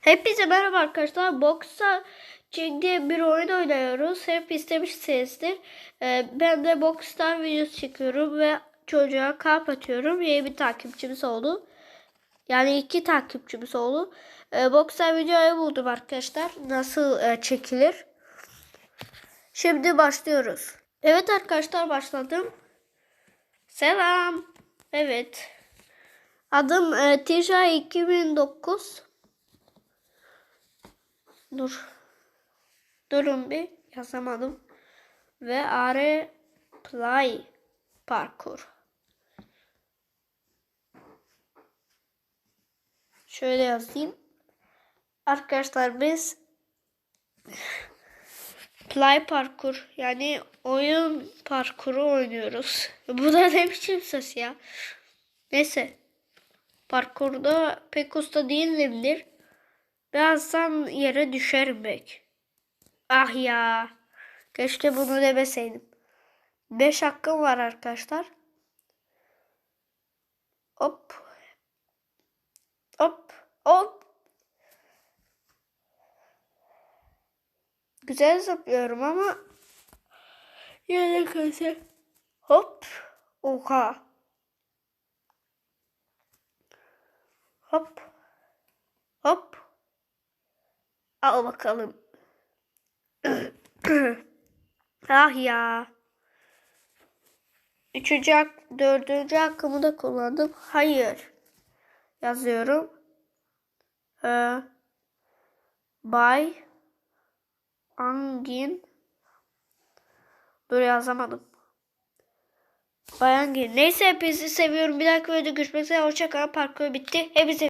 Hepinize merhaba arkadaşlar. Box'a diye bir oyun oynuyoruz. Hep istemişsinizdir. Ee, ben de Box'tan videosu çekiyorum ve çocuğa kalp atıyorum. Yeni bir takipçimiz oldu. Yani iki takipçimiz oldu. Ee, Box'tan videoyu buldum arkadaşlar. Nasıl e, çekilir. Şimdi başlıyoruz. Evet arkadaşlar başladım. Selam. Evet. Adım e, Tija 2009. Dur. Durun bir yazamadım. Ve are play parkur. Şöyle yazayım. Arkadaşlar biz play parkur yani oyun parkuru oynuyoruz. Bu da ne biçim ses ya. Neyse. Parkurda pek usta değilimdir. Birazdan yere düşerim belki. Ah ya. Keşke bunu demeseydim. 5 hakkım var arkadaşlar. Hop. Hop. Hop. Güzel zıplıyorum ama yine kötü. Hop. Oha. Hop. Al bakalım. ah ya. Üçüncü, dördüncü hakkımı da kullandım. Hayır. Yazıyorum. Ee, Bay Angin. Böyle yazamadım. Bay Angin. Neyse hepinizi seviyorum. Bir dahaki videoda görüşmek üzere. Hoşçakalın. Parkur bitti. Hepinize